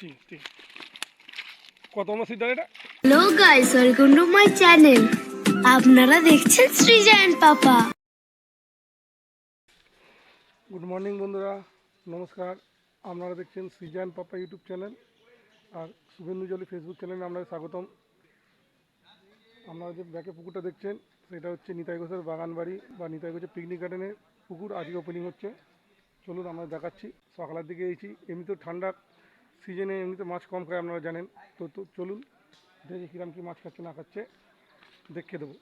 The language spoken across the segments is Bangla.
ঠিক ঠিক। কত সিট এটা? Hello guys welcome to my channel আপনারা দেখছেন সৃজন পাপা। গুড মর্নিং বন্ধুরা নমস্কার। আপনারা দেখছেন সৃজান পাপা ইউটিউব চ্যানেল আর শুভেন্দু জলি ফেসবুক চ্যানেলে আপনাদের স্বাগতম। আপনারা যে ব্যাকে পুকুরটা দেখছেন সেটা হচ্ছে নিতাই ঘোষের বাগান বাড়ি বা নিতাই ঘোষের পিকনিক গার্ডেনের পুকুর। আজকে ওপেনিং হচ্ছে। চলুন আমরা দেখাচ্ছি। সকালের দিকে এসেছি। এমনিতেও ঠান্ডা সিজনে এমনিতে মাছ কম খায়, আপনারা জানেন। তো তো চলুন, দেখি কিরম কি মাছ খাচ্ছে, না খাচ্ছে, দেখে দেবো।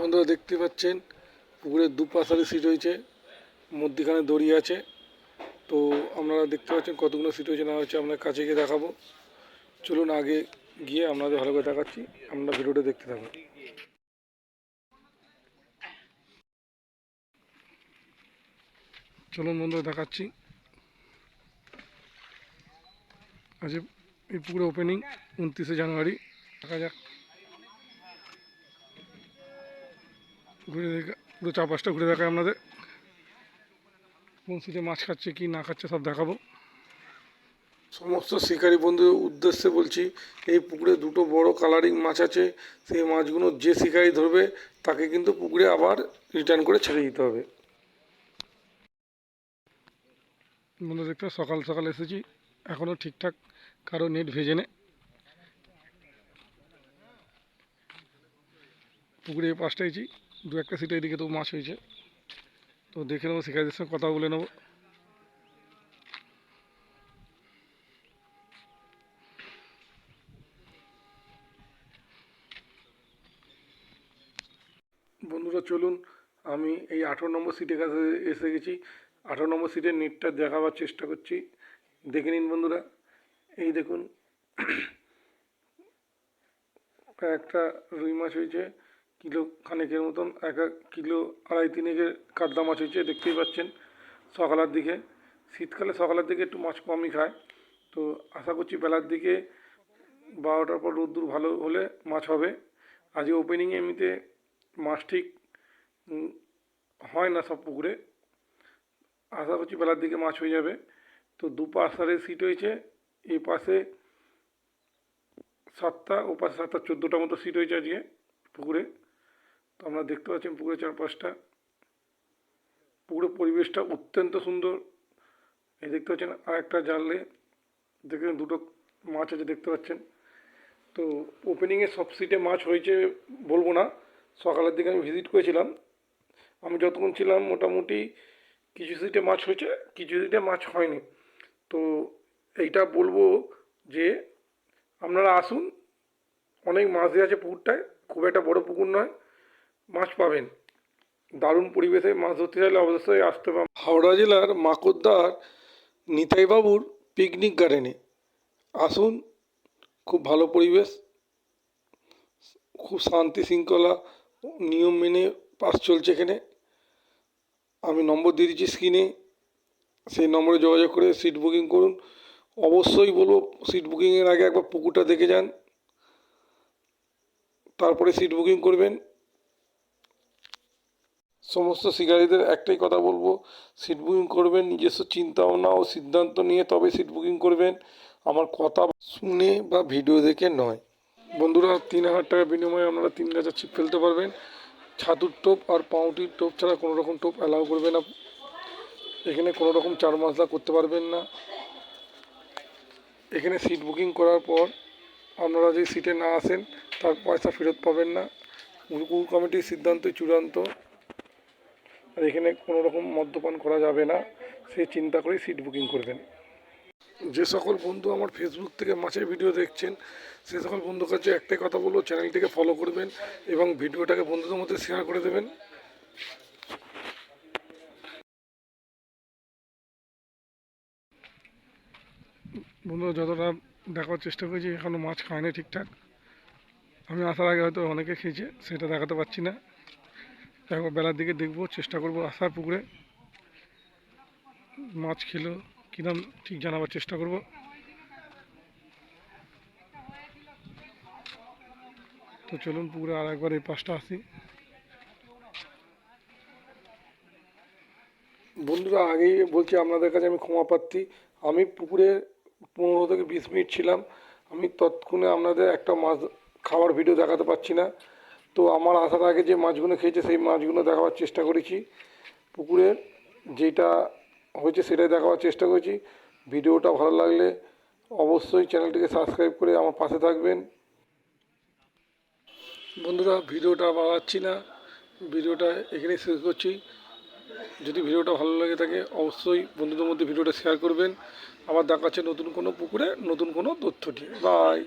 বন্ধুরা, দেখতে পাচ্ছেন, পুকুরের দুপাশারে সিট হয়েছে, মধ্যিখানে দড়ি আছে। তো আপনারা দেখতে পাচ্ছেন কতগুলো সিট হয়েছে, না হচ্ছে আপনার কাছে গিয়ে দেখাবো। চলুন আগে গিয়ে আপনাদের ভালো করে দেখাচ্ছি আপনারা ভিডিওটা দেখতে থাকুন। চলুন বন্ধুরা, দেখাচ্ছি। আজ এই পুকুরে ওপেনিং উনত্রিশে জানুয়ারি। দেখা যাক। ঘুরে দেখা পুরো চারপাশটা ঘুরে দেখায় আপনাদের। কোন সিটে মাছ খাচ্ছে কি না খাচ্ছে সব দেখাবো। সমস্ত শিকারী বন্ধুদের উদ্দেশ্যে বলছি এই পুকুরে দুটো বড় কালারিং মাছ আছে। সেই মাছগুলো যে শিকারি ধরবে তাকে কিন্তু পুকুরে আবার রিটার্ন করে ছেড়ে দিতে হবে। বন্ধু দেখতে সকাল সকাল এসেছি। এখনও ঠিকঠাক কারও নেট ভেজে নে। পুকুরে পাশটা এসেছি দু একটা সিটে এদিকে তো মাছ হয়েছে। তো দেখে নেব, শিকারীদের সঙ্গে কথা বলে নেব। বন্ধুরা, চলুন, আমি এই আঠারো নম্বর সিটের কাছে এসে গেছি। আঠারো নম্বর সিটের নেটটা দেখাবার চেষ্টা করছি। দেখে নিন বন্ধুরা। এই দেখুন একটা রুই মাছ হয়েছে, কিলো খানেকের মতন, এক এক কিলো আড়াই তিনেকের কাতলা মাছ হয়েছে, দেখতেই পাচ্ছেন সকালের দিকে। শীতকালে সকালের দিকে একটু মাছ কমই খায়। তো আশা করছি বেলার দিকে বারোটার পর রোদ্দুর ভালো হলে মাছ হবে। আজকে ওপেনিংয়ে এমনিতে মাছ ঠিক হয় না সব পুকুরে। আশা করছি বেলার দিকে মাছ হয়ে যাবে। তো দুপাশারে সিট হয়েছে এই পাশে সাতটা, ও পাশে সাতটা চোদ্দোটা মতো সিট হয়েছে আজকে পুকুরে। তো আমরা দেখতে পাচ্ছেন পুকুরের চারপাশটা। পুকুরের পরিবেশটা অত্যন্ত সুন্দর। এই দেখতে পাচ্ছেন আর একটা জানলে দেখে দুটো মাছ আছে দেখতে পাচ্ছেন। তো ওপেনিংয়ে সব সিটে মাছ হয়েছে বলব না। সকালের দিকে আমি ভিজিট করেছিলাম। আমি যতক্ষণ ছিলাম, মোটামুটি কিছু সিটে মাছ হয়েছে, কিছু সিটে মাছ হয়নি। তো এইটা বলব যে আপনারা আসুন, অনেক মাছ দিয়ে আছে পুকুরটায়, খুব একটা বড় পুকুর নয়, মাছ পাবেন। দারুণ পরিবেশে মাছ ধরতে চাইলে অবশ্যই আসতে পারেন হাওড়া জেলার মাকড়দার নিতাইবাবুর পিকনিক গার্ডেনে আসুন, খুব ভালো পরিবেশ, খুব শান্তি শৃঙ্খলা, নিয়ম মেনে পাস চলছে এখানে। আমি নম্বর দিয়ে দিচ্ছি স্ক্রিনে সেই নম্বরে যোগাযোগ করে সিট বুকিং করুন। অবশ্যই বলব সিট বুকিংয়ের আগে একবার পুকুরটা দেখে যান। তারপরে সিট বুকিং করবেন। সমস্ত শিকারীদের একটাই কথা বলব সিট বুকিং করবেন, নিজস্ব চিন্তা ভাবনা ও সিদ্ধান্ত নিয়ে তবে সিট বুকিং করবেন। আমার কথা শুনে বা ভিডিও দেখে নয়। বন্ধুরা, তিন হাজার টাকার বিনিময়ে আপনারা তিন গাছা ছিপ ফেলতে পারবেন। ছাতুর টোপ আর পাউটির টোপ ছাড়া কোনো রকম টোপ অ্যালাউ করবে না। এখানে কোনো রকম চার মশলা করতে পারবেন না। এখানে সিট বুকিং করার পর আপনারা যদি সিটে না আসেন, তার পয়সা ফেরত পাবেন না। পুকুর কমিটির সিদ্ধান্তই চূড়ান্ত। আর এখানে কোনো রকম মদ্যপান করা যাবে না। সে চিন্তা করেই সিট বুকিং করবেন যে সকল বন্ধু আমার ফেসবুক থেকে মাছের ভিডিও দেখছেন, সে সকল বন্ধুর কাছে একটাই কথা বলব চ্যানেলটিকে ফলো করবেন এবং ভিডিওটাকে বন্ধুদের মধ্যে শেয়ার করে দেবেন। বন্ধুরা যতটা দেখার চেষ্টা করেছি এখনও মাছ খায়নি ঠিকঠাক। আমি আসার আগে হয়তো অনেকে খেয়েছে, সেটা দেখাতে পারছি না। একবার বেলার দিকে দেখব, চেষ্টা করব আসার পুকুরে। মাছ খেলো কিরম ঠিক জানাবার চেষ্টা করব। তো চলুন পুকুরে আর একবার এই পাশটা আসি। বন্ধুরা, আগেই বলছি, আপনাদের কাছে আমি ক্ষমা প্রার্থী। আমি পুকুরে পনেরো থেকে বিশ মিনিট ছিলাম। আমি তৎক্ষণে আপনাদের একটা মাছ খাওয়ার ভিডিও দেখাতে পারছি না। তো আমার আসার আগে যে মাছগুলো খেয়েছে, সেই মাছগুলো দেখাবার চেষ্টা করেছি। পুকুরের যেটা হয়েছে, সেটাই দেখাবার চেষ্টা করেছি। ভিডিওটা ভালো লাগলে অবশ্যই চ্যানেলটিকে সাবস্ক্রাইব করে আমার পাশে থাকবেন। বন্ধুরা, ভিডিওটা বাড়াচ্ছি না। ভিডিওটা এখানেই শেষ করছি। যদি ভিডিওটা ভালো লাগে থাকে, অবশ্যই বন্ধুদের মধ্যে ভিডিওটা শেয়ার করবেন। আবার দেখাচ্ছে নতুন কোনো পুকুরে নতুন কোনো তথ্যটি। বাই